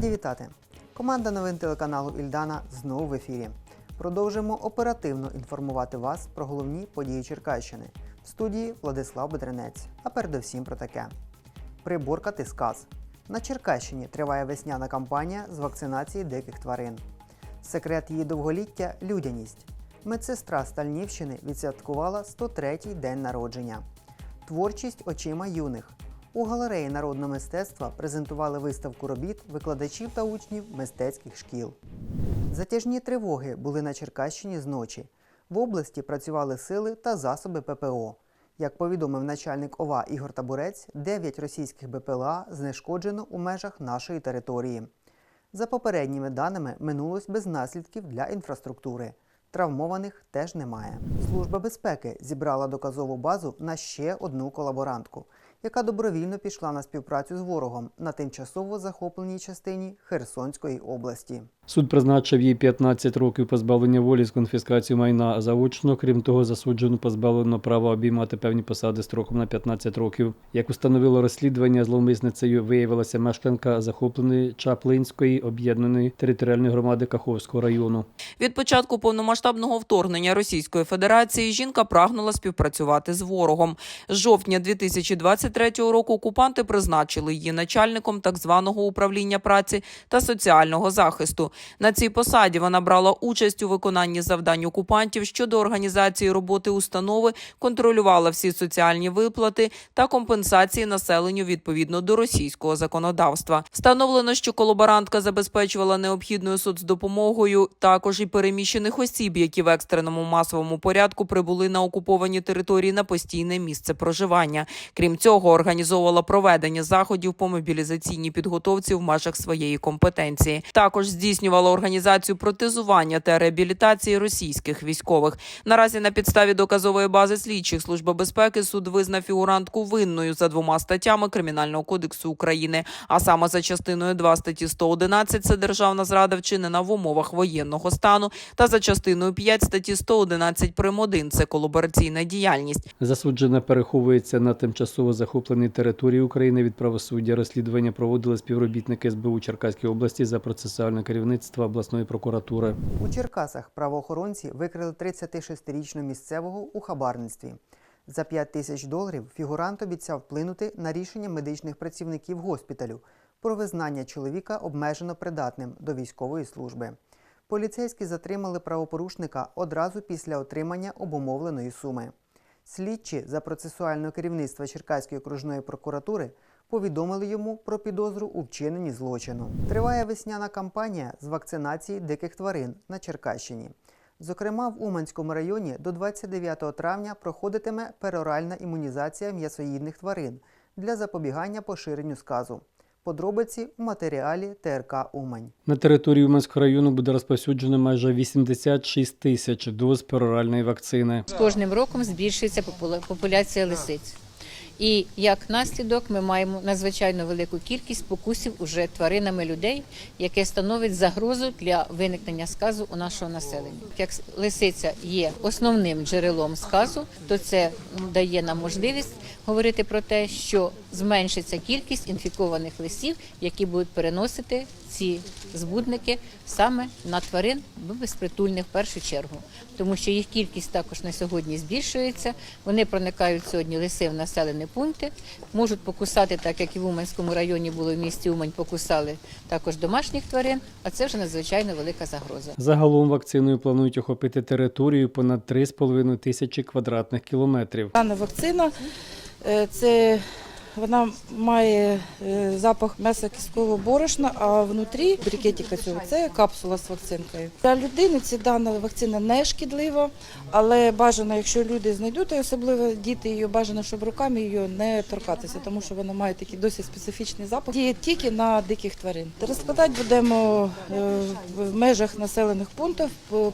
Раді вітати! Команда новин телеканалу Ільдана знову в ефірі. Продовжимо оперативно інформувати вас про головні події Черкащини. В студії Владислав Бедренець. А передусім про таке: приборкати сказ. На Черкащині триває весняна кампанія з вакцинації диких тварин. Секрет її довголіття людяність. Медсестра Стальнівщини відсвяткувала 103-й день народження. Творчість очима юних. У галереї народного мистецтва презентували виставку робіт викладачів та учнів мистецьких шкіл. Затяжні тривоги були на Черкащині зночі. В області працювали сили та засоби ППО. Як повідомив начальник ОВА Ігор Табурець, 9 російських БПЛА знешкоджено у межах нашої території. За попередніми даними, минулось без наслідків для інфраструктури. Травмованих теж немає. Служба безпеки зібрала доказову базу на ще одну колаборантку, яка добровільно пішла на співпрацю з ворогом на тимчасово захопленій частині Херсонської області. Суд призначив їй 15 років позбавлення волі з конфіскацією майна заочно. Крім того, засуджену позбавлено права обіймати певні посади строком на 15 років. Як установило розслідування, зловмисницею виявилася мешканка захопленої Чаплинської об'єднаної територіальної громади Каховського району. Від початку повномасштабного вторгнення Російської Федерації жінка прагнула співпрацювати з ворогом. З жовтня 2023 року окупанти призначили її начальником так званого управління праці та соціального захисту. На цій посаді вона брала участь у виконанні завдань окупантів щодо організації роботи установи, контролювала всі соціальні виплати та компенсації населенню відповідно до російського законодавства. Встановлено, що колаборантка забезпечувала необхідною соцдопомогою також і переміщених осіб, які в екстреному масовому порядку прибули на окуповані території на постійне місце проживання. Крім цього, організовувала проведення заходів по мобілізаційній підготовці в межах своєї компетенції. Також здійснювала організацію протезування та реабілітації російських військових. Наразі на підставі доказової бази слідчих служби безпеки суд визнав фігурантку винною за двома статтями Кримінального кодексу України, а саме за частиною 2 статті 111 – це державна зрада вчинена в умовах воєнного стану, та за частиною 5 статті 111 прим. 1 – це колабораційна діяльність. Засуджена переховується на тимчасово захопленій території України від правосуддя. Розслідування проводили співробітники СБУ Черкаської області за процесуальне керівництво обласної прокуратури. У Черкасах правоохоронці викрили 36-річного місцевого у хабарництві. За 5 тисяч доларів фігурант обіцяв вплинути на рішення медичних працівників госпіталю про визнання чоловіка обмежено придатним до військової служби. Поліцейські затримали правопорушника одразу після отримання обумовленої суми. Слідчі за процесуального керівництва Черкаської окружної прокуратури повідомили йому про підозру у вчиненні злочину. Триває весняна кампанія з вакцинації диких тварин на Черкащині. Зокрема, в Уманському районі до 29 травня проходитиме пероральна імунізація м'ясоїдних тварин для запобігання поширенню сказу. Подробиці у матеріалі ТРК Умань. На території Уманського району буде розповсюджено майже 86 тисяч доз пероральної вакцини. З кожним роком збільшується популяція лисиць. І як наслідок ми маємо надзвичайно велику кількість покусів уже тваринами людей, яке становить загрозу для виникнення сказу у нашого населення. Як лисиця є основним джерелом сказу, то це дає нам можливість говорити про те, що зменшиться кількість інфікованих лисів, які будуть переносити ці збудники саме на тварин ну, безпритульних в першу чергу, тому що їх кількість також на сьогодні збільшується. Вони проникають сьогодні лиси в населені пункти, можуть покусати, так як і в Уманському районі було в місті Умань, покусали також домашніх тварин, а це вже надзвичайно велика загроза. Загалом вакциною планують охопити територію понад 3,5 тисячі квадратних кілометрів. Дана вакцина е, це вона має е, запах м'яса кісткового борошна, а внутрі брикетика цього це капсула з вакцинкою. Для людини ця дана вакцина не шкідлива, але бажано, якщо люди знайдуть, особливо діти її бажано, щоб руками її не торкатися, тому що вона має такий досить специфічний запах. Діє тільки на диких тварин. Розкладати будемо е, в межах населених пунктів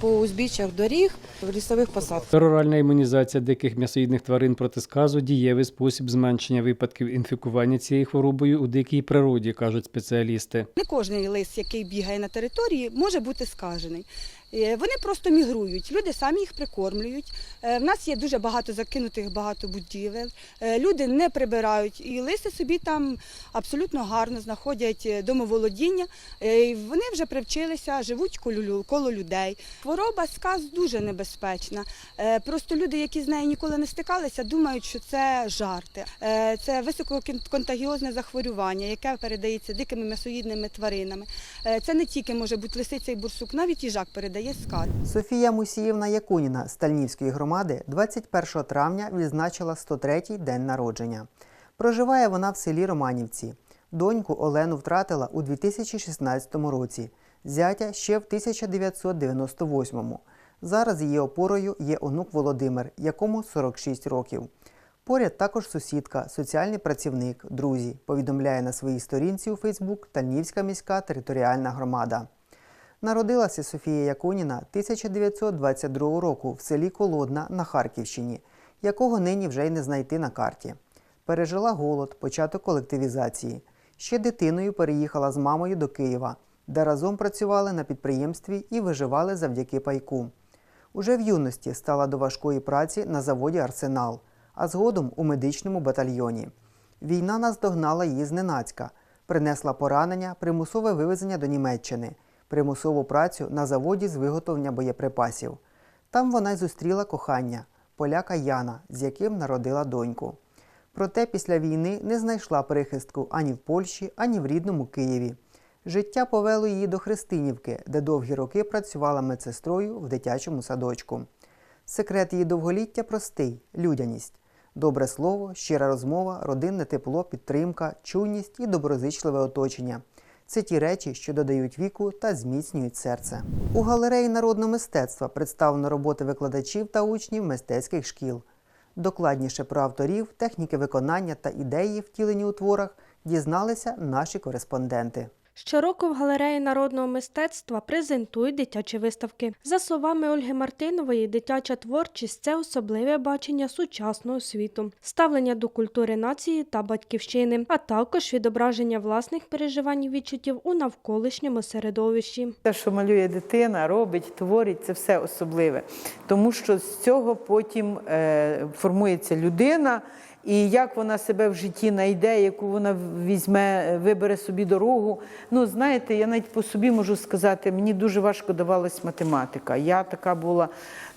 по узбіччях доріг, в лісових посадках. Пероральна імунізація диких м'ясоїдних тварин проти сказу дієвий спосіб зменшення випадків інфікування цією хворобою у дикій природі, кажуть спеціалісти. Не кожен лис, який бігає на території, може бути скажений. Е, Вони просто мігрують. Люди самі їх прикормлюють. Е, В нас є дуже багато закинутих багато будівель. Е, Люди не прибирають і лиси собі там абсолютно гарно знаходять домоволодіння. Вони вже привчилися, живуть коло, людей. Хвороба сказ дуже небезпечна. Просто люди, які з нею ніколи не стикалися, думають, що це жарти. Це висококонтагіозне захворювання, яке передається дикими м'ясоїдними тваринами. Це не тільки може бути лисиця і бурсук, навіть їжак передає сказ. Софія Мусіївна Якуніна з Тальнівської громади 21 травня відзначила 103-й день народження. Проживає вона в селі Романівці. Доньку Олену втратила у 2016 році, зятя ще в 1998-му. Зараз її опорою є онук Володимир, якому 46 років. Поряд також сусідка, соціальний працівник, друзі, повідомляє на своїй сторінці у Фейсбук Тальнівська міська територіальна громада. Народилася Софія Якуніна 1922 року в селі Колодна на Харківщині, якого нині вже й не знайти на карті. Пережила голод, початок колективізації. Ще дитиною переїхала з мамою до Києва, де разом працювали на підприємстві і виживали завдяки пайку. Уже в юності стала до важкої праці на заводі Арсенал, а згодом у медичному батальйоні. Війна наздогнала її зненацька, принесла поранення, примусове вивезення до Німеччини, примусову працю на заводі з виготовлення боєприпасів. Там вона й зустріла кохання поляка Яна, з яким народила доньку. Проте після війни не знайшла прихистку ані в Польщі, ані в рідному Києві. Життя повело її до Христинівки, де довгі роки працювала медсестрою в дитячому садочку. Секрет її довголіття простий людяність. Добре слово, щира розмова, родинне тепло, підтримка, чуйність і доброзичливе оточення. Це ті речі, що додають віку та зміцнюють серце. У галереї народного мистецтва представлено роботи викладачів та учнів мистецьких шкіл. Докладніше про авторів, техніки виконання та ідеї, втілені у творах, дізналися наші кореспонденти. Щороку в галереї народного мистецтва презентують дитячі виставки. За словами Ольги Мартинової, дитяча творчість це особливе бачення сучасного світу, ставлення до культури нації та батьківщини, а також відображення власних переживань і відчуттів у навколишньому середовищі. Те, що малює дитина, робить, творить, це все особливе. Тому що з цього потім е, формується людина, і як вона себе в житті знайде, яку вона візьме, вибере собі дорогу. Ну, знаєте, я навіть по собі можу сказати, мені дуже важко давалась математика. Я така була,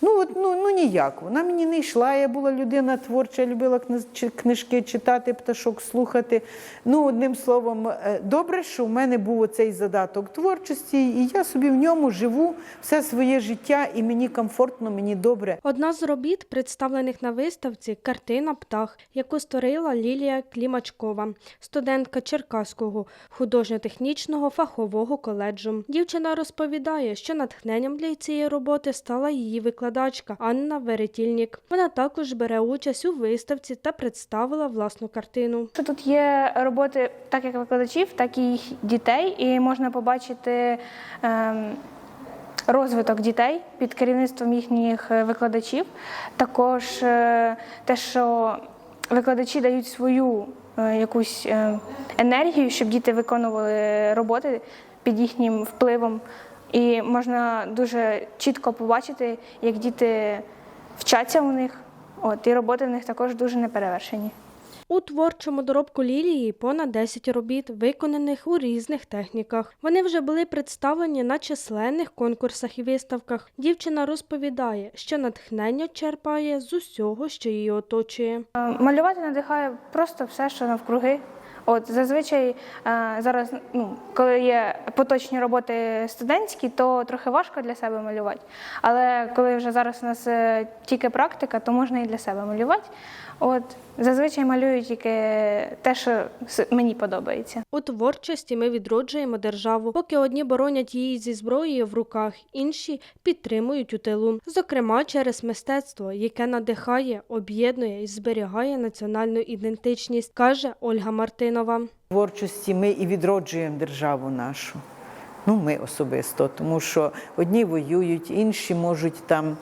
ну, от, ну, ну ніяк. Вона мені не йшла, я була людина творча, любила кни- книжки читати, пташок слухати. Ну, одним словом, е, добре, що в мене був оцей задаток творчості, і я собі в ньому живу все своє життя, і мені комфортно, мені добре. Одна з робіт, представлених на виставці, картина Птах, яку створила Лілія Клімачкова, студентка Черкаського художньо-технічного фахового коледжу. Дівчина розповідає, що натхненням для цієї роботи стала її викладачка Анна Веретільнік. Вона також бере участь у виставці та представила власну картину. Тут є роботи так як викладачів, так і їх дітей, і можна побачити ем, розвиток дітей під керівництвом їхніх е, викладачів. Також е, те, що викладачі дають свою е, якусь е, енергію, щоб діти виконували роботи під їхнім впливом. І можна дуже чітко побачити, як діти вчаться у них. От, і роботи в них також дуже неперевершені. У творчому доробку Лілії понад 10 робіт, виконаних у різних техніках. Вони вже були представлені на численних конкурсах і виставках. Дівчина розповідає, що натхнення черпає з усього, що її оточує. Е, Малювати надихає просто все, що навкруги. От зазвичай е, зараз, ну коли є поточні роботи студентські, то трохи важко для себе малювати. Але коли вже зараз у нас е, тільки практика, то можна і для себе малювати. От зазвичай малюю тільки те, що с- мені подобається. У творчості ми відроджуємо державу, поки одні боронять її зі зброєю в руках, інші підтримують у тилу. Зокрема, через мистецтво, яке надихає, об'єднує і зберігає національну ідентичність, каже Ольга Мартинова. творчості ми і відроджуємо державу нашу. Ну, ми особисто, тому що одні воюють, інші можуть там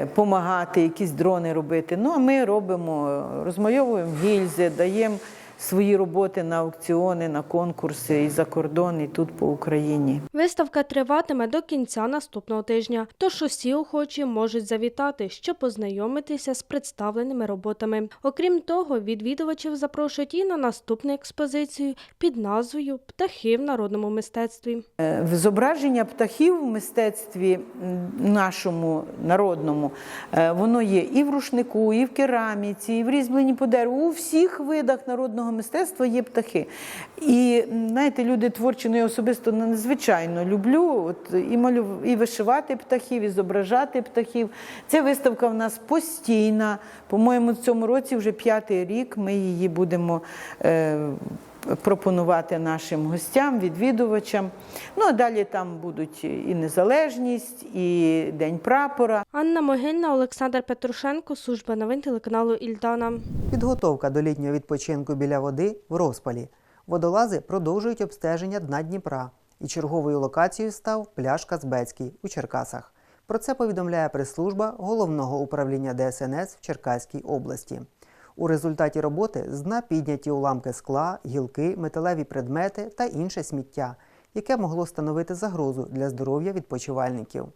допомагати, якісь дрони робити. Ну, а ми робимо, розмальовуємо гільзи, даємо свої роботи на аукціони, на конкурси і за кордон, і тут по Україні. Виставка триватиме до кінця наступного тижня, тож усі охочі можуть завітати, щоб познайомитися з представленими роботами. Окрім того, відвідувачів запрошують і на наступну експозицію під назвою Птахи в народному мистецтві. Е, Зображення птахів в мистецтві нашому народному, е, воно є і в рушнику, і в кераміці, і в різьбленні по дереву. У всіх видах народного мистецтва є птахи. І знаєте, люди творчі, ну я особисто надзвичайно люблю от, і малю, і вишивати птахів, і зображати птахів. Ця виставка в нас постійна. По-моєму, в цьому році вже п'ятий рік. Ми її будемо. Е, пропонувати нашим гостям, відвідувачам. Ну а далі там будуть і незалежність, і День прапора. Анна Могильна, Олександр Петрушенко, служба новин телеканалу Ільдана. Підготовка до літнього відпочинку біля води в розпалі. Водолази продовжують обстеження дна Дніпра, і черговою локацією став пляж Казбецький у Черкасах. Про це повідомляє прес-служба головного управління ДСНС в Черкаській області. У результаті роботи з дна підняті уламки скла, гілки, металеві предмети та інше сміття, яке могло становити загрозу для здоров'я відпочивальників.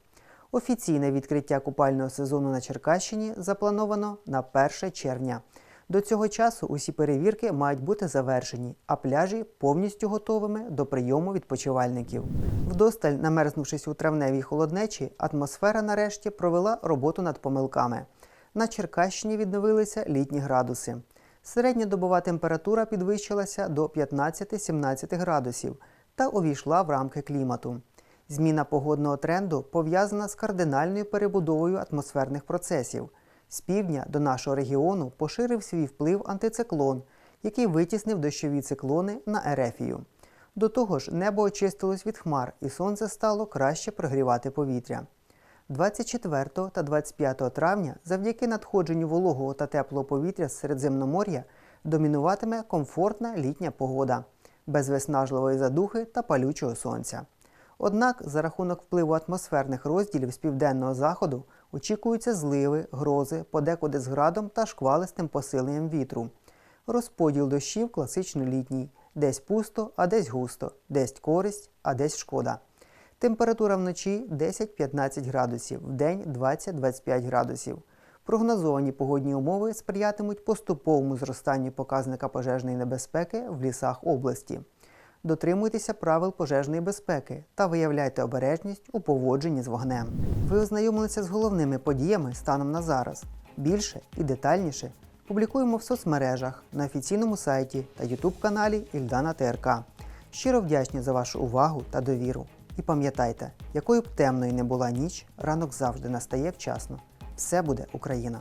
Офіційне відкриття купального сезону на Черкащині заплановано на 1 червня. До цього часу усі перевірки мають бути завершені, а пляжі повністю готовими до прийому відпочивальників. Вдосталь, намерзнувшись у травневій холоднечі, атмосфера нарешті провела роботу над помилками. На Черкащині відновилися літні градуси. Середньодобова температура підвищилася до 15-17 градусів та увійшла в рамки клімату. Зміна погодного тренду пов'язана з кардинальною перебудовою атмосферних процесів. З півдня до нашого регіону поширив свій вплив антициклон, який витіснив дощові циклони на Ерефію. До того ж, небо очистилось від хмар, і сонце стало краще прогрівати повітря. 24 та 25 травня завдяки надходженню вологого та теплого повітря з Середземномор'я домінуватиме комфортна літня погода, без виснажливої задухи та палючого сонця. Однак, за рахунок впливу атмосферних розділів з південного заходу очікуються зливи, грози, подекуди з градом та шквалистим посиленням вітру. Розподіл дощів класично літній, десь пусто, а десь густо, десь користь, а десь шкода. Температура вночі 10-15 градусів, вдень 20-25 градусів. Прогнозовані погодні умови сприятимуть поступовому зростанню показника пожежної небезпеки в лісах області. Дотримуйтеся правил пожежної безпеки та виявляйте обережність у поводженні з вогнем. Ви ознайомилися з головними подіями станом на зараз. Більше і детальніше публікуємо в соцмережах на офіційному сайті та ютуб каналі Ільдана ТРК. Щиро вдячні за вашу увагу та довіру. І пам'ятайте, якою б темною не була ніч, ранок завжди настає вчасно. Все буде Україна!